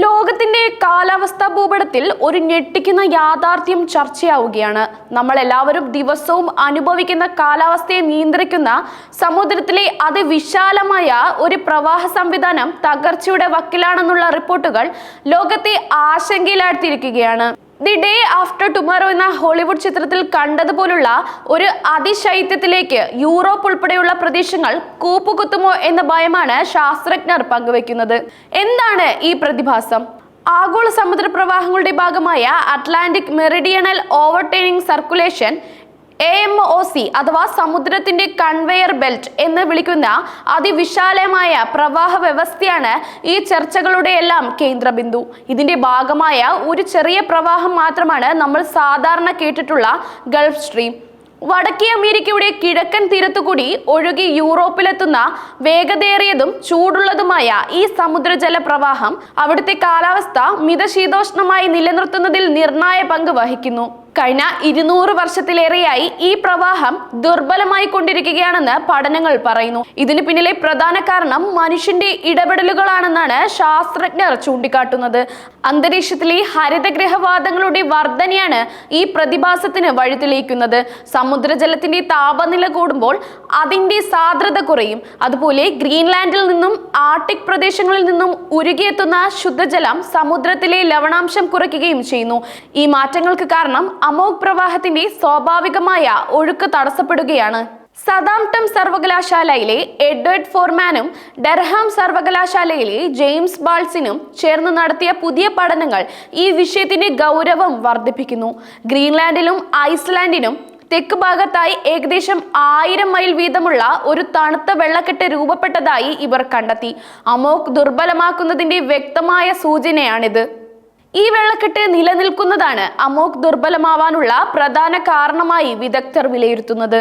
ലോകത്തിന്റെ കാലാവസ്ഥാ ഭൂപടത്തിൽ ഒരു ഞെട്ടിക്കുന്ന യാഥാർത്ഥ്യം ചർച്ചയാവുകയാണ്. നമ്മൾ എല്ലാവരും ദിവസവും അനുഭവിക്കുന്ന കാലാവസ്ഥയെ നിയന്ത്രിക്കുന്ന സമുദ്രത്തിലെ അതിവിശാലമായ ഒരു പ്രവാഹ സംവിധാനം തകർച്ചയുടെ വക്കിലാണെന്നുള്ള റിപ്പോർട്ടുകൾ ലോകത്തെ ആശങ്കയിലാഴ്ത്തിയിരിക്കുകയാണ്. ദി ഡേ ആഫ്റ്റർ ടുമോറോ എന്ന ഹോളിവുഡ് ചിത്രത്തിൽ കണ്ടതുപോലുള്ള ഒരു അതിശൈത്യത്തിലേക്ക് യൂറോപ്പ് ഉൾപ്പെടെയുള്ള പ്രദേശങ്ങൾ കൂപ്പുകുത്തുമോ എന്ന ഭയമാണ് ശാസ്ത്രജ്ഞർ പങ്കുവെക്കുന്നത്. എന്താണ് ഈ പ്രതിഭാസം? ആഗോള സമുദ്ര പ്രവാഹങ്ങളുടെ ഭാഗമായ Atlantic meridional overturning circulation A M O C അഥവാ സമുദ്രത്തിന്റെ കൺവെയർ ബെൽറ്റ് എന്ന് വിളിക്കുന്ന അതിവിശാലമായ പ്രവാഹ വ്യവസ്ഥയാണ് ഈ ചർച്ചകളുടെ എല്ലാം കേന്ദ്രബിന്ദു. ഇതിന്റെ ഭാഗമായ ഒരു ചെറിയ പ്രവാഹം മാത്രമാണ് നമ്മൾ സാധാരണ കേട്ടിട്ടുള്ള ഗൾഫ് സ്ട്രീം വടക്കേ അമേരിക്കയുടെ കിഴക്കൻ തീരത്തുകൂടി ഒഴുകി യൂറോപ്പിലെത്തുന്ന വേഗതയേറിയതും ചൂടുള്ളതുമായ ഈ സമുദ്രജല പ്രവാഹം അവിടുത്തെ കാലാവസ്ഥ മിതശീതോഷ്ണമായി നിലനിർത്തുന്നതിൽ നിർണായ പങ്ക് വഹിക്കുന്നു. കഴിഞ്ഞ ഇരുന്നൂറ് വർഷത്തിലേറെയായി ഈ പ്രവാഹം ദുർബലമായി കൊണ്ടിരിക്കുകയാണെന്ന് പഠനങ്ങൾ പറയുന്നു. ഇതിന് പിന്നിലെ പ്രധാന കാരണം മനുഷ്യന്റെ ഇടപെടലുകളാണെന്നാണ് ശാസ്ത്രജ്ഞർ ചൂണ്ടിക്കാട്ടുന്നത്. അന്തരീക്ഷത്തിലെ ഹരിതഗ്രഹവാദങ്ങളുടെ വർധനയാണ് ഈ പ്രതിഭാസത്തിന് വഴിതെളിയിക്കുന്നത്. സമുദ്രജലത്തിന്റെ താപനില കൂടുമ്പോൾ അതിന്റെ സാന്ദ്രത കുറയും. അതുപോലെ ഗ്രീൻലാൻഡിൽ നിന്നും ആർട്ടിക് പ്രദേശങ്ങളിൽ നിന്നും ഉരുകിയെത്തുന്ന ശുദ്ധജലം സമുദ്രത്തിലെ ലവണാംശം കുറയ്ക്കുകയും ചെയ്യുന്നു. ഈ മാറ്റങ്ങൾക്ക് കാരണം അമോക് പ്രവാഹത്തിന്റെ സ്വാഭാവികമായ ഒഴുക്ക് തടസ്സപ്പെടുകയാണ്. സദാംടം സർവകലാശാലയിലെ എഡ്വേർഡ് ഫോർമാനും ഡർഹാം സർവകലാശാലയിലെ ജെയിംസ് ബാൾസിനും ചേർന്ന് നടത്തിയ പുതിയ പഠനങ്ങൾ ഈ വിഷയത്തിന്റെ ഗൗരവം വർദ്ധിപ്പിക്കുന്നു. ഗ്രീൻലാൻഡിലും ഐസ്ലാൻഡിനും തെക്ക് ഭാഗത്തായി ഏകദേശം ആയിരം മൈൽ വീതമുള്ള ഒരു തണുത്ത വെള്ളക്കെട്ട് രൂപപ്പെട്ടതായി ഇവർ കണ്ടെത്തി. അമോക് ദുർബലമാക്കുന്നതിന്റെ വ്യക്തമായ സൂചനയാണിത്. ഈ വെള്ളക്കെട്ട് നിലനിൽക്കുന്നതാണ് അമോക് ദുർബലമാവാനുള്ള പ്രധാന കാരണമായി വിദഗ്ധർ വിലയിരുത്തുന്നത്.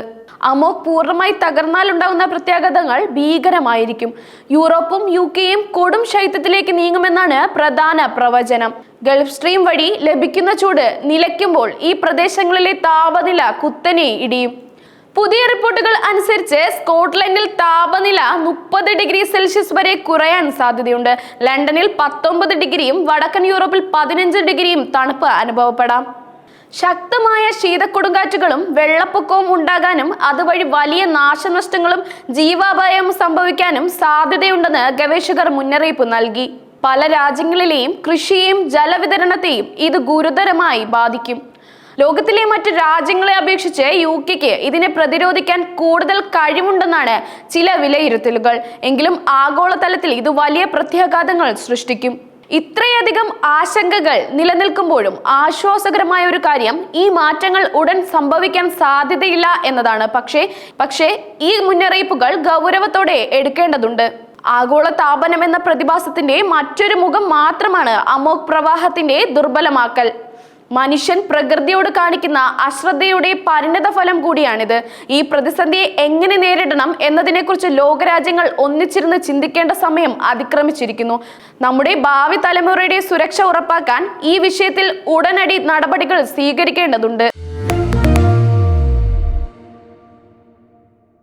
അമോക് പൂർണമായി തകർന്നാൽ ഉണ്ടാകുന്ന പ്രത്യാഘാതങ്ങൾ ഭീകരമായിരിക്കും. യൂറോപ്പും യു കെയും കൊടും ശൈത്യത്തിലേക്ക് നീങ്ങുമെന്നാണ് പ്രധാന പ്രവചനം. ഗൾഫ് സ്ട്രീം വഴി ലഭിക്കുന്ന ചൂട് നിലയ്ക്കുമ്പോൾ ഈ പ്രദേശങ്ങളിലെ താപനില കുത്തനെ ഇടിയും. പുതിയ റിപ്പോർട്ടുകൾ അനുസരിച്ച് സ്കോട്ട്ലൻഡിൽ താപനില മുപ്പത് ഡിഗ്രി സെൽഷ്യസ് വരെ കുറയാൻ സാധ്യതയുണ്ട്. ലണ്ടനിൽ പത്തൊമ്പത് ഡിഗ്രിയും വടക്കൻ യൂറോപ്പിൽ പതിനഞ്ച് ഡിഗ്രിയും തണുപ്പ് അനുഭവപ്പെടാം. ശക്തമായ ശീതക്കൊടുങ്കാറ്റുകളും വെള്ളപ്പൊക്കവും ഉണ്ടാകാനും അതുവഴി വലിയ നാശനഷ്ടങ്ങളും ജീവാപായവും സംഭവിക്കാനും സാധ്യതയുണ്ടെന്ന് ഗവേഷകർ മുന്നറിയിപ്പ് നൽകി. പല രാജ്യങ്ങളിലെയും കൃഷിയെയും ജലവിതരണത്തെയും ഇത് ഗുരുതരമായി ബാധിക്കും. ലോകത്തിലെ മറ്റ് രാജ്യങ്ങളെ അപേക്ഷിച്ച് യു കെക്ക് ഇതിനെ പ്രതിരോധിക്കാൻ കൂടുതൽ കഴിവുണ്ടെന്നാണ് ചില വിലയിരുത്തലുകൾ. എങ്കിലും ആഗോളതലത്തിൽ ഇത് വലിയ പ്രത്യാഘാതങ്ങൾ സൃഷ്ടിക്കും. ഇത്രയധികം ആശങ്കകൾ നിലനിൽക്കുമ്പോഴും ആശ്വാസകരമായ ഒരു കാര്യം ഈ മാറ്റങ്ങൾ ഉടൻ സംഭവിക്കാൻ സാധ്യതയില്ല എന്നതാണ്. പക്ഷേ പക്ഷേ ഈ മുന്നറിയിപ്പുകൾ ഗൗരവത്തോടെ എടുക്കേണ്ടതുണ്ട്. ആഗോള താപനം എന്ന പ്രതിഭാസത്തിന്റെ മറ്റൊരു മുഖം മാത്രമാണ് അമോക് പ്രവാഹത്തിന്റെ ദുർബലമാക്കൽ. മനുഷ്യൻ പ്രകൃതിയോട് കാണിക്കുന്ന അശ്രദ്ധയുടെ പരിണത ഫലം കൂടിയാണിത്. ഈ പ്രതിസന്ധിയെ എങ്ങനെ നേരിടണം എന്നതിനെക്കുറിച്ച് ലോകരാജ്യങ്ങൾ ഒന്നിച്ചിരുന്ന് ചിന്തിക്കേണ്ട സമയം അതിക്രമിച്ചിരിക്കുന്നു. നമ്മുടെ ഭാവി തലമുറയുടെ സുരക്ഷ ഉറപ്പാക്കാൻ ഈ വിഷയത്തിൽ ഉടനടി നടപടികൾ സ്വീകരിക്കേണ്ടതുണ്ട്.